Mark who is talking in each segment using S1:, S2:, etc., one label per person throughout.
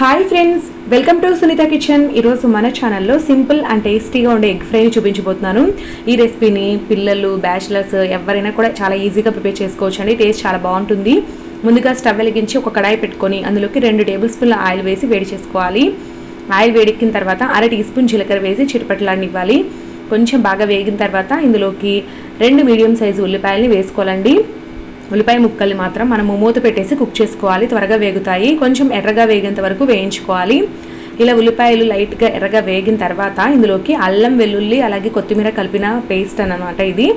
S1: Hi friends welcome to Sunitha kitchen ఈరోజు మన ఛానల్లో సింపుల్ అండ్ టేస్టీగా ఉండే ఎగ్ ఫ్రైని చూపించబోతున్నాను. ఈ రెసిపీని పిల్లలు బ్యాచిలర్స్ ఎవరైనా కూడా చాలా ఈజీగా ప్రిపేర్ చేసుకోవచ్చు అండి టేస్ట్ చాలా బాగుంటుంది. ముందుగా స్టవ్ వెలిగించి ఒక కడాయి పెట్టుకొని అందులోకి రెండు టేబుల్ స్పూన్ల ఆయిల్ వేసి వేడి చేసుకోవాలి. ఆయిల్ వేడెక్కిన తర్వాత అర టీ స్పూన్ జీలకర్ర వేసి చిరుపట్లాడినివ్వాలి కొంచెం బాగా వేగిన తర్వాత ఇందులోకి రెండు మీడియం సైజు ఉల్లిపాయలని వేసుకోవాలండి. ఉల్లిపాయ ముక్కల్ని మాత్రం మనము మూత పెట్టేసి కుక్ చేసుకోవాలి. త్వరగా వేగుతాయి. కొంచెం ఎర్రగా వేగేంత వరకు వేయించుకోవాలి. ఇలా ఉల్లిపాయలు లైట్గా ఎర్రగా వేగిన తర్వాత ఇందులోకి అల్లం వెల్లుల్లి అలాగే కొత్తిమీర కలిపిన పేస్ట్ అన్నమాట ఇది.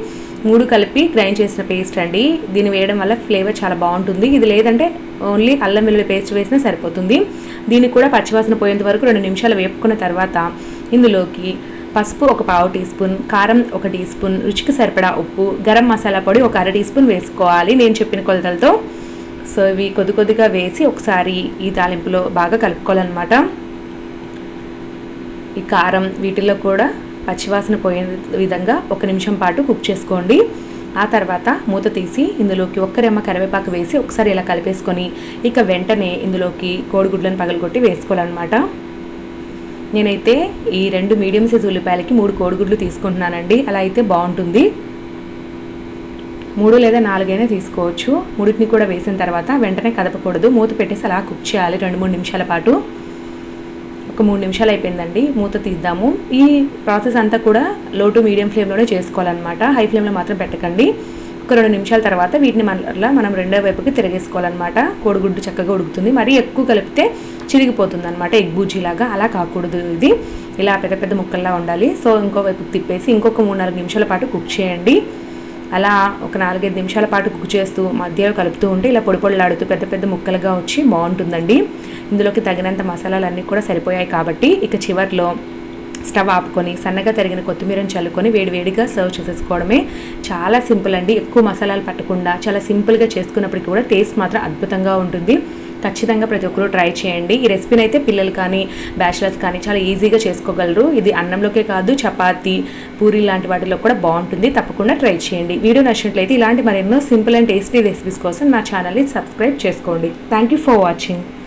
S1: మూడు కలిపి గ్రైండ్ చేసిన పేస్ట్ అండి. దీన్ని వేయడం వల్ల ఫ్లేవర్ చాలా బాగుంటుంది. ఇది లేదంటే ఓన్లీ అల్లం వెల్లుల్లి పేస్ట్ వేసినా సరిపోతుంది. దీనికి కూడా పచ్చివాసన పోయేంత వరకు రెండు నిమిషాలు వేపుకున్న తర్వాత ఇందులోకి పసుపు ఒక పావు టీ స్పూన్ కారం ఒక టీ స్పూన్ రుచికి సరిపడా ఉప్పు గరం మసాలా పొడి ఒక అర టీ స్పూన్ వేసుకోవాలి. నేను చెప్పిన కొలతలతో సో ఇవి కొద్ది కొద్దిగా వేసి ఒకసారి ఈ తాలింపులో బాగా కలుపుకోవాలన్నమాట. ఈ కారం వీటిల్లో కూడా పచ్చివాసన పోయే విధంగా ఒక నిమిషం పాటు కుక్ చేసుకోండి. ఆ తర్వాత మూత తీసి ఇందులోకి ఒక్కరిమ్మ కరివేపాకు వేసి ఒకసారి ఇలా కలిపేసుకొని ఇక వెంటనే ఇందులోకి కోడిగుడ్లను పగలగొట్టి వేసుకోవాలన్నమాట. నేనైతే ఈ రెండు మీడియం సైజ్ ఉల్లిపాయలకి మూడు కోడిగుడ్లు తీసుకుంటున్నానండి. అలా అయితే బాగుంటుంది. మూడు లేదా నాలుగైనా తీసుకోవచ్చు. మూడింటిని కూడా వేసిన తర్వాత వెంటనే కదపకూడదు. మూత పెట్టేసి అలా కుక్ చేయాలి రెండు మూడు నిమిషాల పాటు. ఒక మూడు నిమిషాలు అయిపోయిందండి. మూత తీద్దాము. ఈ ప్రాసెస్ అంతా కూడా లో టు మీడియం ఫ్లేమ్లోనే చేసుకోవాలన్నమాట. హై ఫ్లేమ్లో మాత్రం పెట్టకండి. ఒక రెండు నిమిషాల తర్వాత వీటిని మళ్ళీ మనం రెండో వైపుకి తిరగేసుకోవాలన్నమాట. కోడిగుడ్డు చక్కగా ఉడుకుతుంది. మరీ ఎక్కువ కలిపితే చిరిగిపోతుంది అనమాట ఎగ్ బూజీలాగా. అలా కాకూడదు ఇది. ఇలా పెద్ద పెద్ద ముక్కల్లా ఉండాలి. సో ఇంకో వైపుకి తిప్పేసి ఇంకొక మూడు నాలుగు నిమిషాల పాటు కుక్ చేయండి. అలా ఒక నాలుగైదు నిమిషాల పాటు కుక్ చేస్తూ మధ్యలో కలుపుతూ ఉంటే ఇలా పొడి పొడిలాడుతూ పెద్ద పెద్ద ముక్కలుగా వచ్చి బాగుంటుందండి. ఇందులోకి తగినంత మసాలాలన్నీ కూడా సరిపోయాయి కాబట్టి ఇక చివర్లో స్టవ్ ఆపుకొని సన్నగా తరిగిన కొత్తిమీరని చల్లుకొని వేడివేడిగా సర్వ్ చేసేసుకోవడమే చాలా సింపుల్ అండి. ఎక్కువ మసాలాలు పట్టకుండా చాలా సింపుల్గా చేసుకున్నప్పటికీ కూడా టేస్ట్ మాత్రం అద్భుతంగా ఉంటుంది. ఖచ్చితంగా ప్రతి ఒక్కరూ ట్రై చేయండి. ఈ రెసిపీని అయితే పిల్లలు కానీ బ్యాచిలర్స్ కానీ చాలా ఈజీగా చేసుకోగలరు. ఇది అన్నంలోకే కాదు చపాతీ పూరి లాంటి వాటిలో కూడా బాగుంటుంది. తప్పకుండా ట్రై చేయండి. వీడియో నచ్చినట్లయితే ఇలాంటి మరెన్నో సింపుల్ అండ్ టేస్టీ రెసిపీస్ కోసం నా ఛానల్ని సబ్స్క్రైబ్ చేసుకోండి. Thank you for watching